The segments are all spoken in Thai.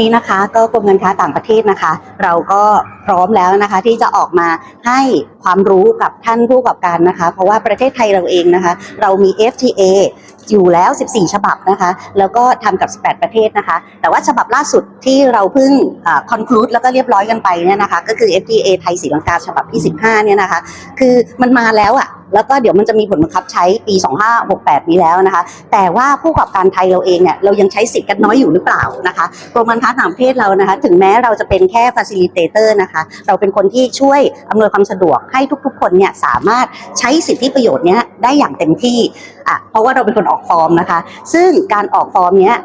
นี้นะคะก็กรมการค้าต่างประเทศนะคะ เราก็พร้อมแล้วนะคะที่จะออกมาให้ความรู้กับท่านผู้ประกอบการนะคะ เพราะว่าประเทศไทยเราเองนะคะ เรามี FTA อยู่แล้ว 14 ฉบับนะคะ แล้วก็ทำกับ 18 ประเทศนะคะ แต่ว่าฉบับล่าสุดที่เราเพิ่งคอนคลูดแล้วก็เรียบร้อยกันไปเนี่ยนะคะ ก็คือ FTA ไทยศรีลังกาฉบับที่ 15 เนี่ยนะคะ คือมันมาแล้วอะ แล้วก็เดี๋ยวมันจะมีผลบังคับใช้ปี 2568 นี้แล้วนะคะ แต่ว่าผู้ประกอบการไทยเราเองเนี่ยเรายังใช้สิทธิ์กันน้อยอยู่หรือเปล่านะคะกรมการค้าต่างประเทศเรานะคะ ถึงแม้เราจะเป็นแค่ facilitator นะคะ เราเป็นคนที่ช่วยอำนวยความสะดวกให้ทุกๆ คนเนี่ยสามารถใช้สิทธิประโยชน์เนี้ยได้อย่างเต็มที่อะเพราะว่าเราเป็นคนออกฟอร์มนะคะ ซึ่งการออกฟอร์มเนี้ย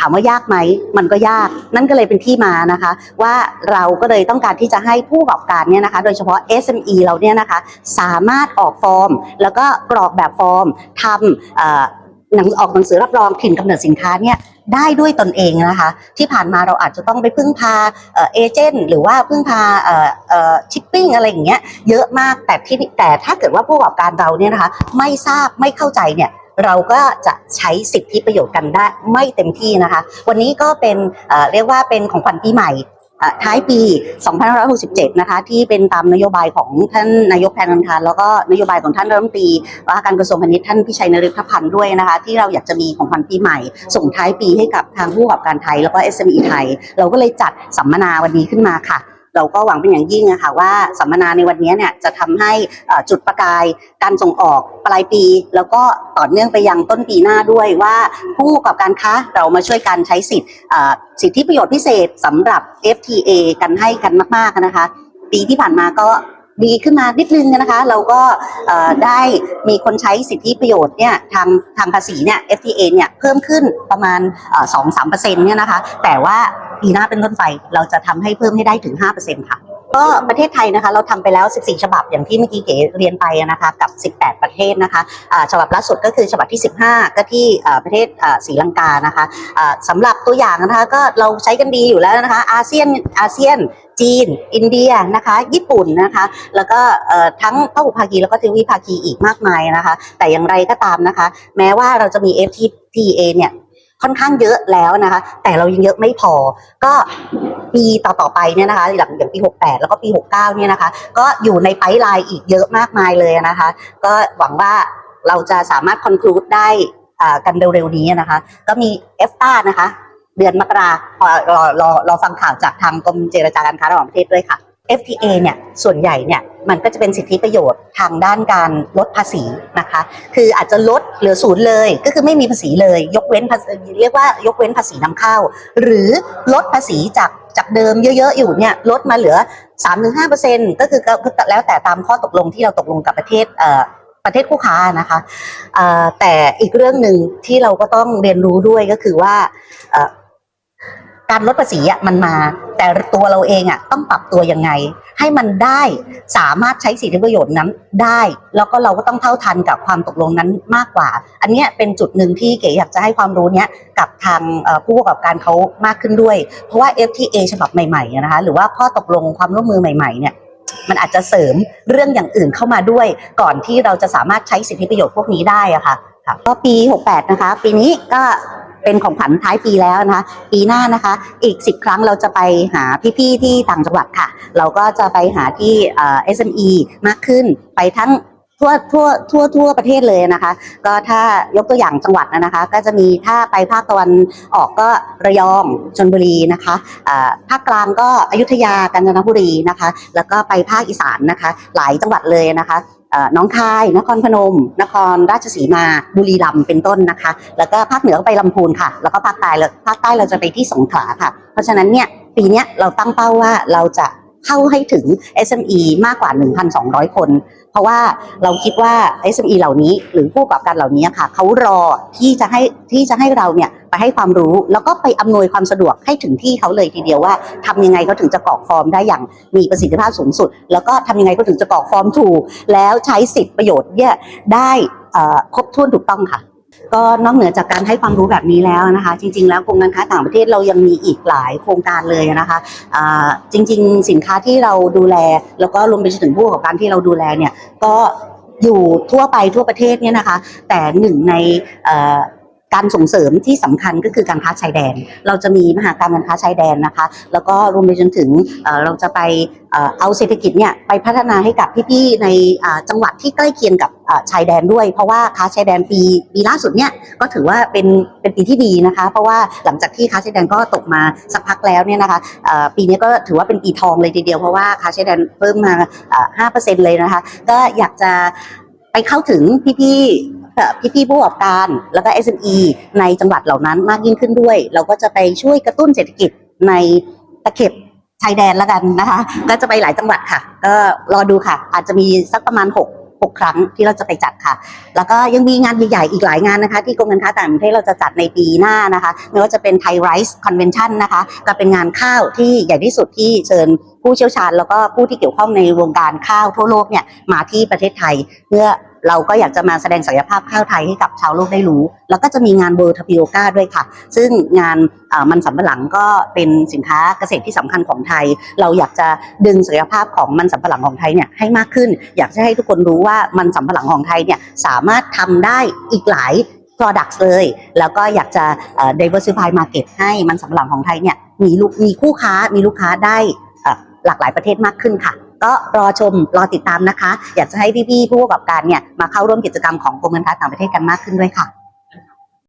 ถามว่ายากไหมมันก็ยาก นั่นก็เลยเป็นที่มานะคะ ว่าเราก็เลยต้องการที่จะให้ผู้ประกอบการเนี่ยนะคะ โดยเฉพาะ SME เราเนี่ยนะคะ สามารถออกฟอร์ม แล้วก็กรอกแบบฟอร์มทำหนังออกหนังสือรับรองถิ่นกำเนิดสินค้าเนี่ยได้ด้วยตนเองนะคะ ที่ผ่านมาเราอาจจะต้องไปพึ่งพาเอเจนต์หรือว่าพึ่งพาชิปปิ้งอะไรอย่างเงี้ยเยอะมากแต่ที่แต่ถ้าเกิดว่าผู้ประกอบการเราเนี่ยนะคะ ไม่ทราบไม่เข้าใจเนี่ย เราก็จะใช้สิทธิประโยชน์กันได้ไม่เต็มที่นะคะ วันนี้ก็เป็นเรียกว่าเป็นของขวัญปีใหม่ท้ายปี 2567 นะคะ ที่เป็นตามนโยบายของท่านนายกแพทองทานแล้วก็นโยบายของท่านรัฐมนตรีว่าการกระทรวงพาณิชย์ท่านพิชัยนฤทธพันธ์ด้วยนะคะ ที่เราอยากจะมีของขวัญปีใหม่ ส่งท้ายปีให้กับทางผู้ประกอบการไทย แล้วก็ SME ไทย เราก็เลยจัดสัมมนาวันนี้ขึ้นมาค่ะ เราก็หวังเป็นอย่างยิ่งอะค่ะว่าสัมมนาในวันนี้เนี่ยจะทำให้จุดประกายการส่งออกปลายปี แล้วก็ต่อเนื่องไปยังต้นปีหน้าด้วยว่าผู้ประกอบการค้าเรามาช่วยกันใช้สิทธิ์สิทธิประโยชน์พิเศษสำหรับ FTA กันให้กันมากๆนะคะ ปีที่ผ่านมาก็ดีขึ้นมานิดนึงนะคะ เราก็ได้มีคนใช้สิทธิประโยชน์เนี่ยทางทางภาษีเนี่ย FTA เนี่ยเพิ่มขึ้นประมาณสองสามเปอร์เซ็นต์เนี่ยนะคะ แต่ว่า ปีหน้าเป็นต้นไป เราจะทำให้เพิ่มให้ได้ถึง 5%ค่ะ ก็ประเทศไทยนะคะ เราทำไปแล้ว 14 ฉบับอย่างที่เมื่อกี้เก๋เรียนไปนะคะกับ 18 ประเทศนะคะฉบับล่าสุดก็คือฉบับที่ 15 ก็ที่ประเทศศรีลังกานะคะอ่าสำหรับตัวอย่างนะคะก็เราใช้กันดีอยู่แล้วนะคะอาเซียนอาเซียนจีน อินเดียนะคะ ญี่ปุ่นนะคะ แล้วก็ทั้งพหุภาคีแล้วก็ทวีภาคีอีกมากมายนะคะ แต่อย่างไรก็ตามนะคะ แม้ว่าเราจะมี FTA เนี่ย ค่อนข้างเยอะแล้วนะคะ แต่เรายังเยอะไม่พอ ก็ปีต่อๆไปเนี่ยนะคะอย่างอย่างปี 68 แล้วก็ปี 69 เนี่ยนะคะ ก็อยู่ในไพป์ไลน์อีกเยอะมากมายเลยนะคะ ก็หวังว่าเราจะสามารถคอนคลูดได้กันเร็วๆนี้นะคะ ก็มีเอฟตานะคะ เดือนมกราพอรอรอรอฟังข่าวจากทางกรมเจรจาการค้าระหว่างประเทศด้วยค่ะ FTA เนี่ยส่วนใหญ่เนี่ยมันก็จะเป็นสิทธิประโยชน์ทางด้านการลดภาษีนะคะ คืออาจจะลดเหลือศูนย์เลย ก็คือไม่มีภาษีเลย ยกเว้นภาษีเรียกว่ายกเว้นภาษีนำเข้า หรือลดภาษีจากจากเดิมเยอะๆอยู่เนี่ยลดมาเหลือ 3-5%ก็คือก็แล้วแต่ตามข้อตกลงที่เราตกลงกับประเทศเอ่อประเทศคู่ค้านะคะเอ่อแต่อีกเรื่องหนึ่งที่เราก็ต้องเรียนรู้ด้วยก็คือว่าเอ่อ การลดภาษีอะมันมา แต่ตัวเราเองอะต้องปรับตัวยังไง ให้มันได้สามารถใช้สิทธิประโยชน์นั้นได้ แล้วก็เราก็ต้องเท่าทันกับความตกลงนั้นมากกว่า อันนี้เป็นจุดหนึ่งที่เก๋อยากจะให้ความรู้เนี้ยกับทางผู้ประกอบการเขามากขึ้นด้วย เพราะว่า FTA ฉบับใหม่ๆนะคะหรือว่าข้อตกลงความร่วมมือใหม่ๆเนี่ยมันอาจจะเสริมเรื่องอย่างอื่นเข้ามาด้วย ก่อนที่เราจะสามารถใช้สิทธิประโยชน์พวกนี้ได้อะค่ะค่ะก็ปี 68 นะคะ ปีนี้ก็ เป็นของขวัญท้ายปีแล้วนะคะปีหน้านะคะ อีก 10 ครั้งเราจะไปหาพี่ๆที่ต่างจังหวัดค่ะ เราก็จะไปหาที่เอ่อ SME มากขึ้นไปทั้งทั่วทั่วทั่วทั่วประเทศเลยนะคะ ก็ถ้ายกตัวอย่างจังหวัดนะคะ ก็จะมีถ้าไปภาคตะวันออกก็ระยองชนบุรีนะคะภาคกลางก็อยุธยากาญจนบุรีนะคะ แล้วก็ไปภาคอีสานนะคะ หลายจังหวัดเลยนะคะ น้องคาย นครพนม นครราชสีมา บุรีรัมย์เป็นต้นนะคะ แล้วก็ภาคเหนือไปลำพูนค่ะ แล้วก็ภาคใต้เราภาคใต้เราจะไปที่สงขลาค่ะ เพราะฉะนั้นเนี่ยปีนี้เราตั้งเป้าว่าเราจะ เข้าให้ถึง SME มากกว่า 1,200 คน เพราะว่าเราคิดว่า SME เหล่านี้หรือผู้ประกอบการเหล่านี้ค่ะเขารอที่จะให้ที่จะให้เราเนี่ยไปให้ความรู้ แล้วก็ไปอำนวยความสะดวกให้ถึงที่เขาเลยทีเดียวว่าทำยังไงเขาถึงจะกรอกฟอร์มได้อย่างมีประสิทธิภาพสูงสุด แล้วก็ทำยังไงเขาถึงจะกรอกฟอร์มถูก แล้วใช้สิทธิประโยชน์เนี่ยได้ครบถ้วนถูกต้องค่ะ ก็นอกเหนือจากการให้ความรู้แบบนี้แล้วนะคะ จริง ๆ แล้วกรมการค้าต่างประเทศเรายังมีอีกหลายโครงการเลยนะคะะจริง ๆ สินค้าที่เราดูแล แล้วก็รวมไปถึงผู้ประกอบการที่เราดูแลเนี่ยก็อยู่ทั่วไปทั่วประเทศเนี่ยนะคะ แต่หนึ่งใน การส่งเสริมที่สำคัญก็คือการค้าชายแดน เราจะมีมหากรรมการค้าชายแดนนะคะ แล้วก็รวมไปจนถึงเราจะไปเอาเศรษฐกิจเนี่ยไปพัฒนาให้กับพี่ๆในจังหวัดที่ใกล้เคียงกับชายแดนด้วย เพราะว่าค้าชายแดนปีปีล่าสุดเนี่ยก็ถือว่าเป็นเป็นปีที่ดีนะคะ เพราะว่าหลังจากที่ค้าชายแดนก็ตกมาสักพักแล้วเนี่ยนะคะปีนี้ก็ถือว่าเป็นปีทองเลยทีเดียวเพราะว่าค้าชายแดนเพิ่มมาห้าเปอร์เซ็นต์เลยนะคะ ก็อยากจะไปเข้าถึงพี่ๆ พี่ๆผู้ประกอบการ แล้วก็ SME ในจังหวัดเหล่านั้นมากยิ่งขึ้นด้วย เราก็จะไปช่วยกระตุ้นเศรษฐกิจในตะเข็บชายแดนแล้วกันนะคะ ก็จะไปหลายจังหวัดค่ะ ก็รอดูค่ะ อาจจะมีสักประมาณ 6 6 ครั้งที่เราจะไปจัดค่ะ แล้วก็ยังมีงานใหญ่ๆอีกหลายงานนะคะ ที่กรมการค้าต่างประเทศเราจะจัดในปีหน้านะคะไม่ว่าจะเป็นไทยไรซ์คอนเวนชั่นนะคะ ก็เป็นงานข้าวที่ใหญ่ที่สุดที่เชิญผู้เชี่ยวชาญ แล้วก็ผู้ที่เกี่ยวข้องในวงการข้าวทั่วโลกเนี่ยมาที่ประเทศไทยเพื่อ เราก็อยากจะมาแสดงศักยภาพข้าวไทยให้กับชาวโลกได้รู้ แล้วก็จะมีงานเบอร์ทพิโอกาด้วยค่ะ ซึ่งงานมันสำปะหลังก็เป็นสินค้าเกษตรที่สำคัญของไทย เราอยากจะดึงศักยภาพของมันสำปะหลังของไทยเนี่ยให้มากขึ้น อยากจะให้ทุกคนรู้ว่ามันสำปะหลังของไทยเนี่ยสามารถทำได้อีกหลาย products เลย แล้วก็อยากจะเอ่อ diversify market ให้มันสำปะหลังของไทยเนี่ยมีลูกมีคู่ค้ามีลูกค้าได้หลากหลายประเทศมากขึ้นค่ะ ก็รอชมรอติดตามนะคะ อยากจะให้พี่ๆผู้ประกอบการเนี่ยมาเข้าร่วมกิจกรรมของกรมการค้าต่างประเทศกันมากขึ้นด้วยค่ะ